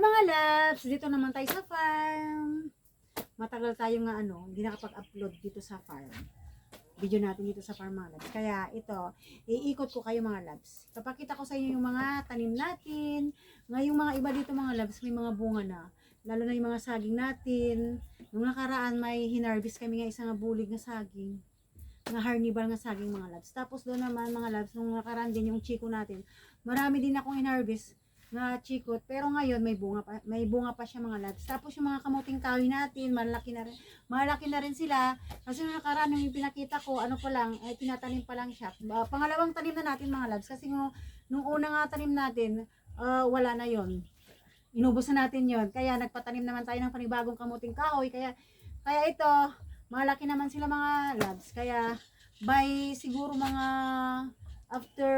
mga labs, dito naman tayo sa farm. Matagal tayo nga ano, hindi nakapag-upload dito sa farm. Video natin dito sa farm mga labs. Kaya ito, iikot ko kayo mga labs. Papakita ko sa inyo yung mga tanim natin. Ngayong mga iba dito mga labs, may mga bunga na. Lalo na yung mga saging natin. Nung nakaraan, may hinarvest kami nga isang bulig na saging. Nga harnibal nga saging mga labs. Tapos doon naman mga labs, nung nakaraan din yung chiko natin. Marami din akong hinarvest na chikot. Pero ngayon may bunga pa, may bunga pa siya mga labs. Tapos yung mga kamuting kahoy natin, malaki na rin, malaki na rin sila. Kasi nung nakaraan yung pinakita ko, ano pa lang, ay tinatanim pa lang siya. Ba- pangalawang tanim na natin mga labs. Kasi nung, nung una nga tanim natin, ah, wala na yon Inubos na natin yon Kaya nagpatanim naman tayo ng panibagong kamuting kahoy. Kaya, kaya ito, malaki naman sila mga labs. Kaya, by siguro mga after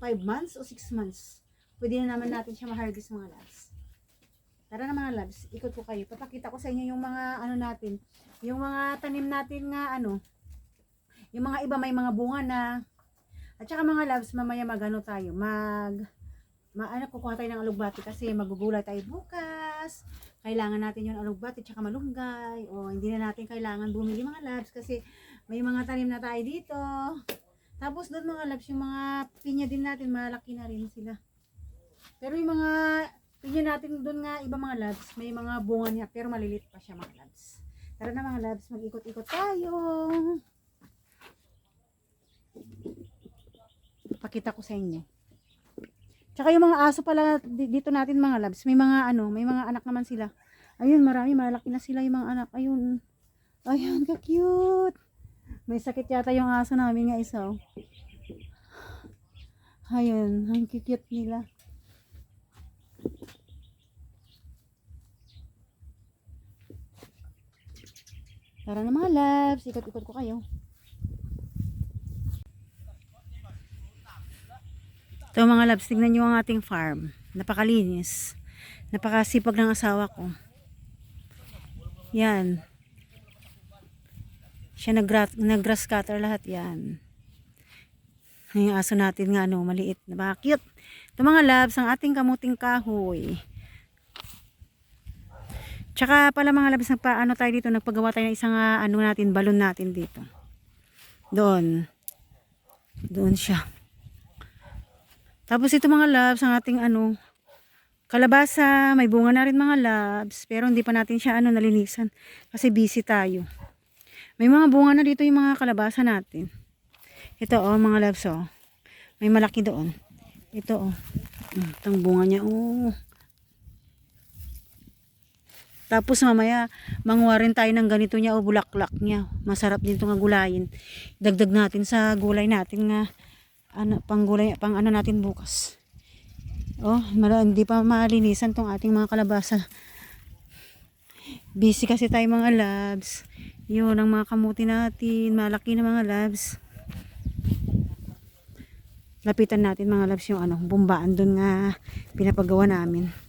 5 months o 6 months, pwede na naman natin siya ma-harvest mga labs. Tara na mga labs, ikot ko kayo. Papakita ko sa inyo yung mga ano natin, yung mga tanim natin nga ano, yung mga iba may mga bunga na. At saka mga labs, mamaya magano tayo, mag ma ano, kukuha tayo ng alugbati kasi magugulay tayo bukas. Kailangan natin yung alugbati tsaka malunggay. O hindi na natin kailangan bumili mga labs kasi may mga tanim na tayo dito. Tapos doon mga labs, yung mga pinya din natin, malaki na rin sila. Pero yung mga pinya natin doon nga, iba mga labs, may mga bunga niya, pero malilit pa siya mga labs. Tara na mga labs, mag-ikot-ikot tayo. Pakita ko sa inyo. Tsaka yung mga aso pala di- dito natin mga labs, may mga ano, may mga anak naman sila. Ayun, marami, malaki na sila yung mga anak. Ayun. Ayun, ka-cute. May sakit yata yung aso namin nga isa. oh. Ayun, ang cute nila. Tara na mga loves, ikot-ikot ko kayo. Ito mga loves, tignan nyo ang ating farm. Napakalinis. Napakasipag ng asawa ko. Yan. Siya nag-grass, nag-grass cutter lahat yan. Yung aso natin nga ano, maliit. Napaka-cute. Ito mga loves, ang ating kamuting kahoy. Tsaka pala mga labis, nagpa, ano tayo dito, nagpagawa tayo ng isang ah, ano natin, balon natin dito. Doon. Doon siya. Tapos ito mga labs, ang ating ano, kalabasa, may bunga na rin mga labs, pero hindi pa natin siya ano nalinisan kasi busy tayo. May mga bunga na dito yung mga kalabasa natin. Ito oh, mga labs oh. May malaki doon. Ito oh. Itong bunga niya oh. Tapos mamaya, manguha rin tayo ng ganito niya o bulaklak niya. Masarap din itong gulayin. Dagdag natin sa gulay natin nga ano, pang gulay, pang ano natin bukas. Oh, mala, hindi pa malinisan tong ating mga kalabasa. Busy kasi tayo mga labs. Yun, ang mga kamuti natin. Malaki na mga labs. Lapitan natin mga labs yung ano, bumbaan dun nga pinapagawa namin.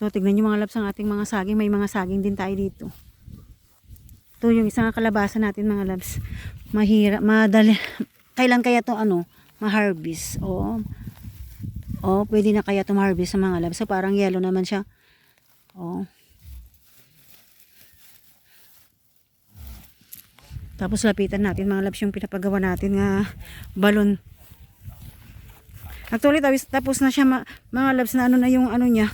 So, tignan nyo mga labs ang ating mga saging. May mga saging din tayo dito. Ito yung isang kalabasa natin mga labs. Mahira, madali. Kailan kaya to ano, ma-harvest? Oo. Oo, pwede na kaya to ma-harvest sa mga labs. So, parang yellow naman siya. Oo. Tapos lapitan natin mga labs yung pinapagawa natin nga balon. Actually, tapos, tapos na siya mga labs na ano na yung ano niya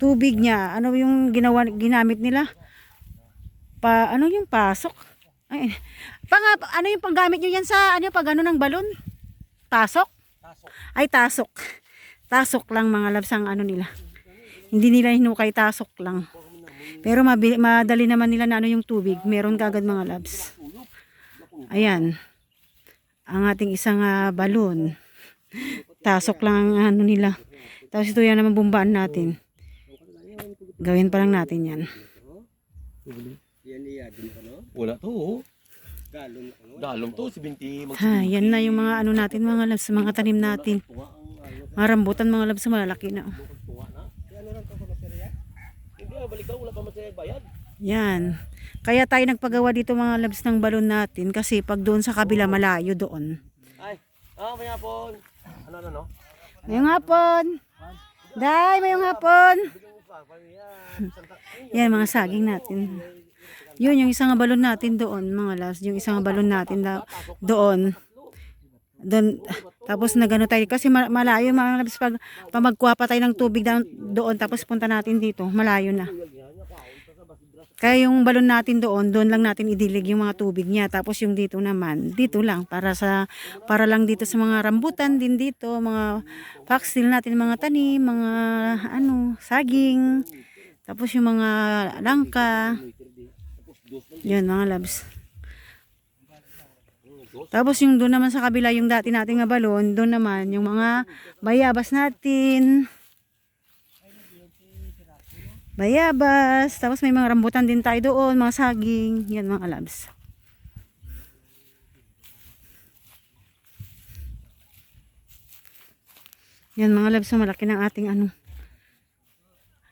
tubig niya, ano yung ginawa ginamit nila? Pa ano yung pasok? Ay, pang ano yung panggamit niyo yan sa ano pag ano ng balon? Tasok? Ay tasok. Tasok lang mga labs ang ano nila. Hindi nila hinukay tasok lang. Pero mabi- madali naman nila na ano yung tubig. Meron kagad mga labs. Ayan. Ang ating isang ah, balon. Tasok lang ang ano nila. Tapos ito yan naman bumbaan natin. Gawin pa lang natin yan. Yan iya din ko no. Wala to. oh. Galon ko no. Dalom to, 70 mag Ha, yan na yung mga ano natin, mga labs, mga tanim natin. Ano, Mga rambutan, mga labs, malalaki na. Ano ah, pa. Yan. Kaya tayo nagpagawa dito mga labs ng balon natin kasi pag doon sa kabila malayo doon. Ay, ah, may hapon. Ano, ano, no? Mayong hapon. Day, mayong hapon. Yan mga saging natin. Yun yung isang balon natin doon mga labs. Yung isang balon natin da- doon. Doon, tapos nagano tayo kasi ma- malayo mga labs pag, pag magkuha pa tayo ng tubig down, doon tapos punta natin dito malayo na kaya yung balon natin doon doon lang natin idilig yung mga tubig niya. Tapos yung dito naman dito lang para sa para lang dito sa mga rambutan din dito mga foxtail natin mga tanim mga ano saging. Tapos yung mga langka. Yun mga labs tapos yung doon naman sa kabila yung dati nating nga balon, doon naman yung mga bayabas natin. Bayabas. Tapos may mga rambutan din tayo doon, mga saging. Yan mga labs. Yan mga labs, malaki ng ating ano.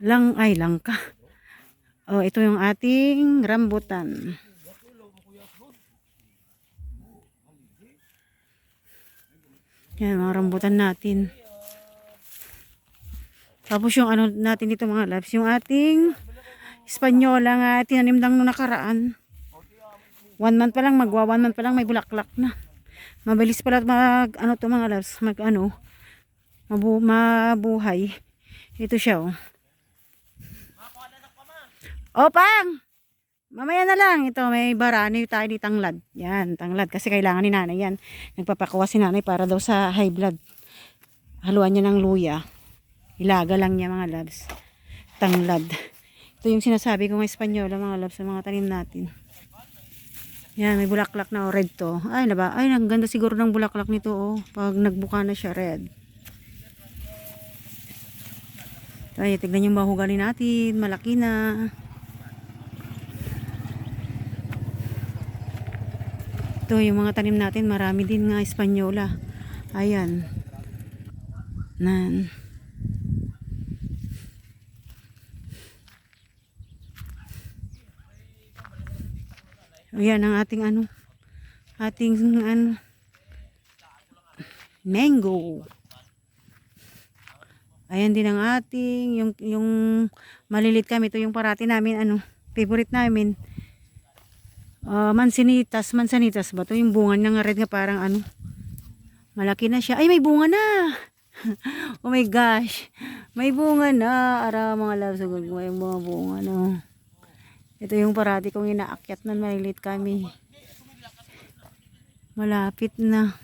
Lang, ay langka. Oh, ito yung ating rambutan. Yan, mga rambutan natin. Tapos yung ano natin dito mga labs, yung ating Espanyola nga tinanim lang nung nakaraan. One month pa lang, magwa one month pa lang may bulaklak na. Mabilis pala mag, ano to mga labs, mag ano, mabu, mabuhay. Ito siya oh. Oh, pang! Mamaya na lang. Ito, may barani tayo di tanglad. Yan, tanglad. Kasi kailangan ni nanay yan. Nagpapakuha si nanay para daw sa high blood. Haluan niya ng luya. Ilaga lang niya mga labs. Tanglad. Ito yung sinasabi ko ng Espanyola mga labs sa mga tanim natin. Yan, may bulaklak na oh, red to. Ay, naba. Ay, ang ganda siguro ng bulaklak nito oh. Pag nagbuka na siya red. Ay, tignan yung mahugali natin. Malaki na. Ito, yung mga tanim natin, marami din nga Espanyola. Ayan. Nan. Ayan ang ating ano. Ating ano. Mango. Ayan din ang ating yung yung malilit kami ito yung parati namin ano favorite namin Ah, mansinitas, mansanitas ba to? Yung bunga niya nga red nga parang ano. Malaki na siya. Ay, may bunga na. oh my gosh. May bunga na. Ara mga loves, may mga bunga na. Ito yung parati kong inaakyat na malilit kami. Malapit na.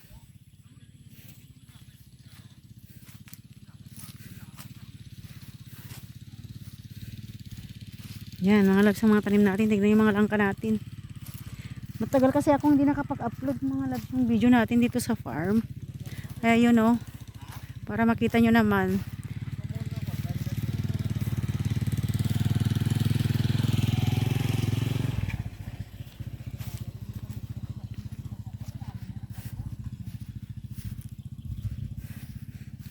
Yan, mga loves, mga tanim natin. Tignan yung mga langka natin. Matagal kasi akong hindi nakapag-upload mga labs yung video natin dito sa farm. Kaya yun oh. Para makita nyo naman.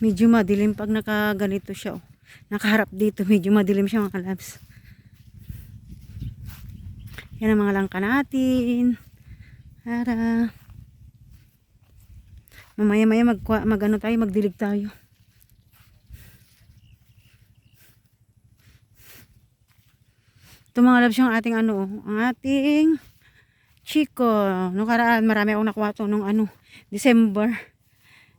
Medyo madilim pag nakaganito siya oh. Nakaharap dito. Medyo madilim siya mga labs. Yan ang mga langka natin. Para. Mamaya maya mag, mag ano tayo, magdilig tayo. Ito mga labs yung ating ano, ang ating Chico. Nung karaan, marami akong nakuha to nung ano, December.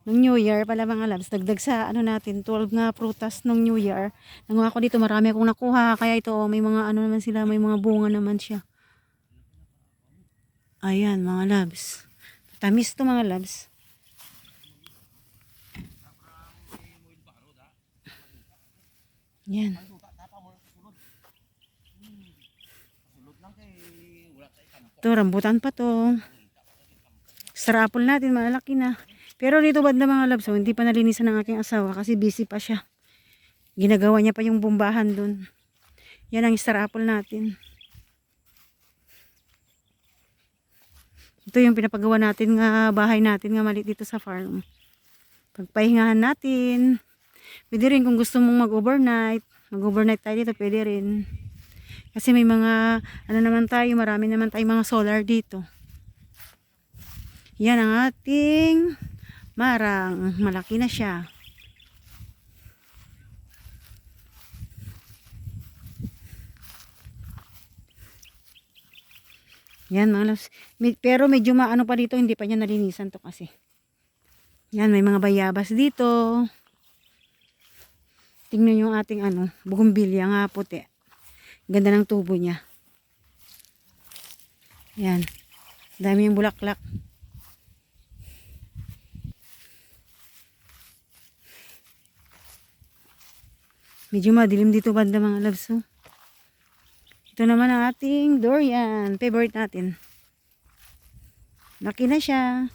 Nung New Year pala mga labs, dagdag sa ano natin, 12 nga prutas nung New Year. Nanguha ko dito, marami akong nakuha. Kaya ito, may mga ano naman sila, may mga bunga naman siya. Ayan, mga labs. Tamis to mga labs. Yan. Ito, rambutan pa to. Star apple natin, malaki na. Pero dito banda mga labs, oh, hindi pa nalinisan ng aking asawa kasi busy pa siya. Ginagawa niya pa yung bumbahan dun. Yan ang star apple natin. Ito yung pinapagawa natin nga bahay natin nga mali dito sa farm. Pagpahingahan natin. Pwede rin kung gusto mong mag-overnight. Mag-overnight tayo dito, pwede rin. Kasi may mga, ano naman tayo, marami naman tayong mga solar dito. Yan ang ating marang. Malaki na siya. Yan mga loves. Pero medyo maano pa dito, hindi pa niya nalinisan to kasi. Yan, may mga bayabas dito. Tingnan yung ating ano, bugumbilya nga puti. Ganda ng tubo niya. Yan. Dami yung bulaklak. Medyo madilim dito banda mga loves. Oh. Ito naman ang ating durian. Favorite natin. Laki na siya.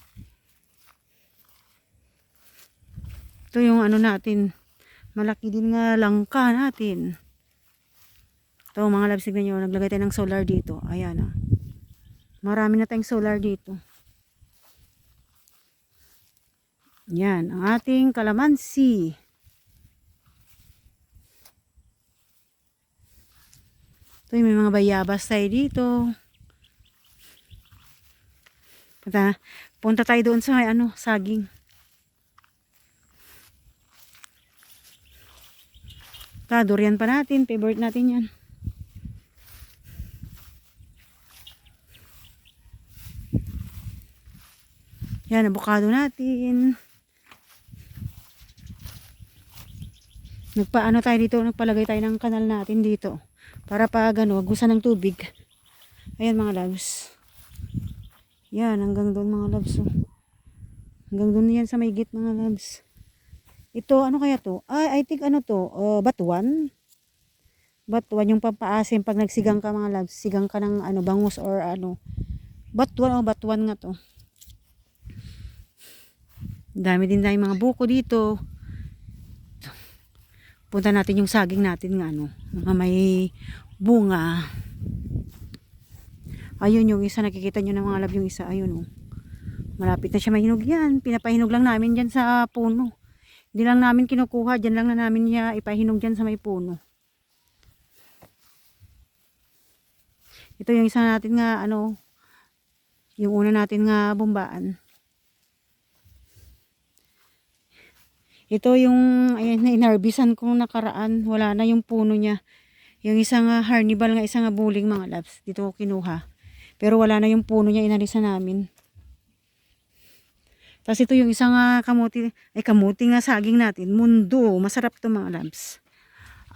Ito yung ano natin. Malaki din nga langka natin. Ito mga loves, tignan nyo. Naglagay tayo ng solar dito. Ayan ah. Marami na tayong solar dito. Yan. Ang ating kalamansi. Ito may mga bayabas tayo dito. Punta, punta tayo doon sa may ano, saging. Ta, durian pa natin. Favorite natin yan. Yan, avocado natin. Nagpaano tayo dito, nagpalagay tayo ng kanal natin dito. Para pag ano, gusan ng tubig. Ayan mga loves. Yan, hanggang doon mga loves. Oh. Hanggang doon yan sa may gate mga loves. Ito, ano kaya to? Ay, I think ano to? Uh, batuan? Batuan yung pampaasim pag nagsigang ka mga loves. Sigang ka ng ano, bangus or ano. Batuan o batuan nga to. Dami din tayong mga buko dito. Punta natin yung saging natin nga ano. Mga may bunga. Ayun yung isa, nakikita nyo ng mga lab yung isa. Ayun oh. Malapit na siya mahinog yan. Pinapahinog lang namin dyan sa puno. Hindi lang namin kinukuha. Dyan lang na namin niya ipahinog dyan sa may puno. Ito yung isa natin nga ano. Yung una natin nga bumbaan. Ito yung ayan, na inarbisan kong nakaraan. Wala na yung puno niya. Yung isang uh, harnibal nga isang buling mga labs. Dito ko kinuha. Pero wala na yung puno niya inalisan namin. Tapos ito yung isang uh, kamuti, ay kamuti nga saging natin. Mundo. Masarap to mga labs.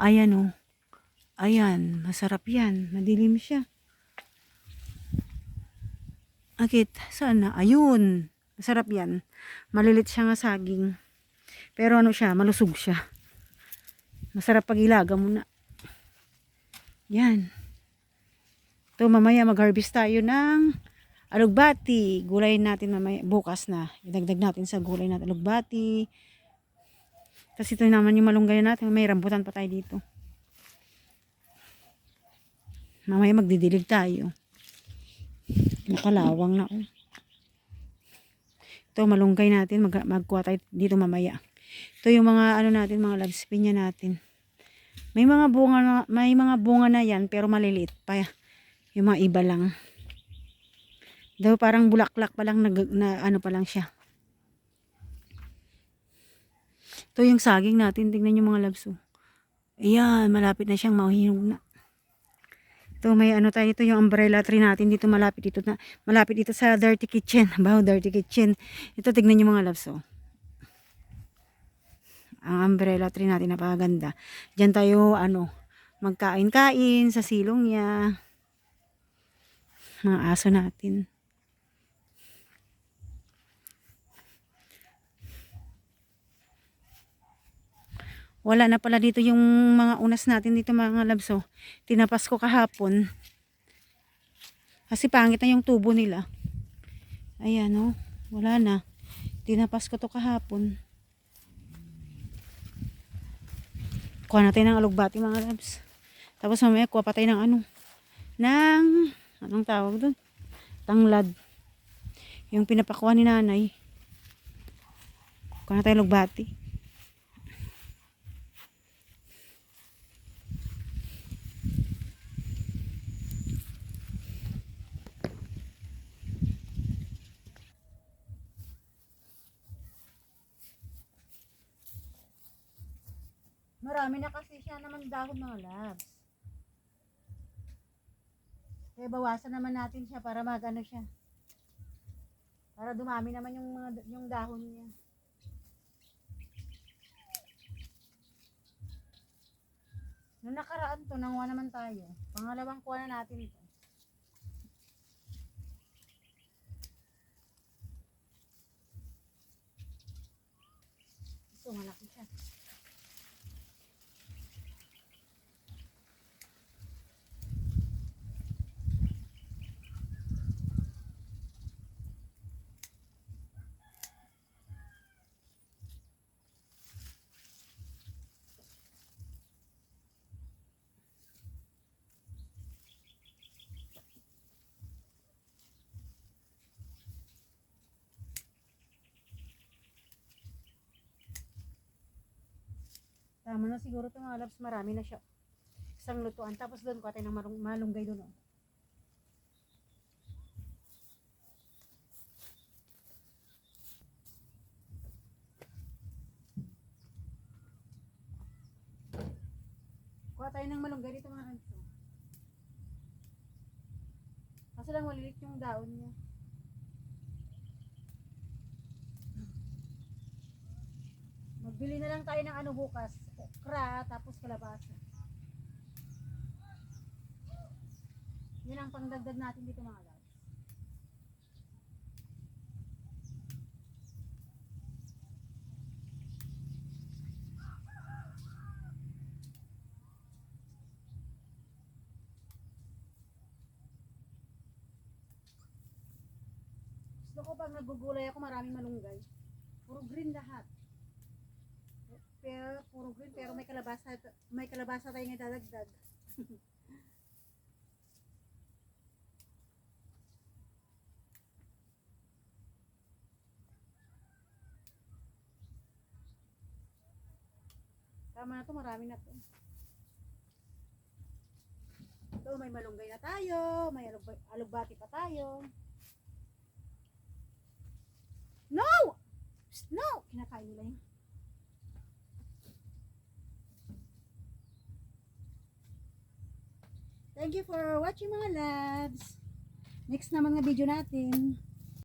Ayan o. Oh. Ayan. Masarap yan. Madilim siya. Akit. Saan na? Ayun. Masarap yan. Malilit siya nga saging. Pero ano siya, malusog siya. Masarap pag ilaga mo na. Yan. Ito mamaya mag-harvest tayo ng alugbati. Gulay natin mamaya, bukas na. Idagdag natin sa gulay natin alugbati. Tapos ito naman yung malunggay natin. May rambutan pa tayo dito. Mamaya magdidilig tayo. Nakalawang na. Oh. Ito malunggay natin. Mag magkuha tayo dito mamaya. Ito yung mga ano natin, mga loves pinya natin. May mga bunga na, may mga bunga na yan pero maliliit pa. Yung mga iba lang. Daw parang bulaklak pa lang na, na ano pa lang siya. Ito yung saging natin. Tingnan yung mga loves. Oh. Ayan, malapit na siyang mahinog na. Ito may ano tayo, ito yung umbrella tree natin dito malapit dito na malapit dito sa dirty kitchen. Bao dirty kitchen. Ito tignan niyo mga loves oh. Ang umbrella tree natin napakaganda. Diyan tayo ano magkain-kain sa silong niya. Mga aso natin. Wala na pala dito yung mga unas natin dito mga labso. Tinapas ko kahapon. Kasi pangit na yung tubo nila. Ayan o. Oh, wala na. Tinapas ko to kahapon. Kuha natin ng alugbati mga labs. Tapos mamaya kuha pa tayo ng ano. Ng, anong tawag doon? Tanglad. Yung pinapakuha ni nanay. Kuha na tayo alugbati. Marami na kasi siya naman dahon mga labs. Kaya bawasan naman natin siya para magano siya. Para dumami naman yung mga yung dahon niya. Nung nakaraan to, nanguha naman tayo. Pangalawang kuha na natin ito. Ito, malaki siya. Tama na siguro ito mga labs, marami na siya. Isang lutuan. Tapos doon ko tayo ng marung- malunggay doon. Oh. Kuha tayo ng malunggay dito mga kanso. Kaso lang malilit yung daon niya. Magbili na lang tayo ng ano bukas. Okra, tapos kalabasa. Yan ang pangdagdag natin dito mga lads. Gusto ko pag nagugulay ako maraming malunggay. Puro green lahat. Green pero may kalabasa may kalabasa tayong idadagdag. Tama na to, marami na to. Ito, may malunggay na tayo, may alug- alugbati pa tayo. No! No! Kinakain nila yun. Thank you for watching mga labs. Next na mga video natin.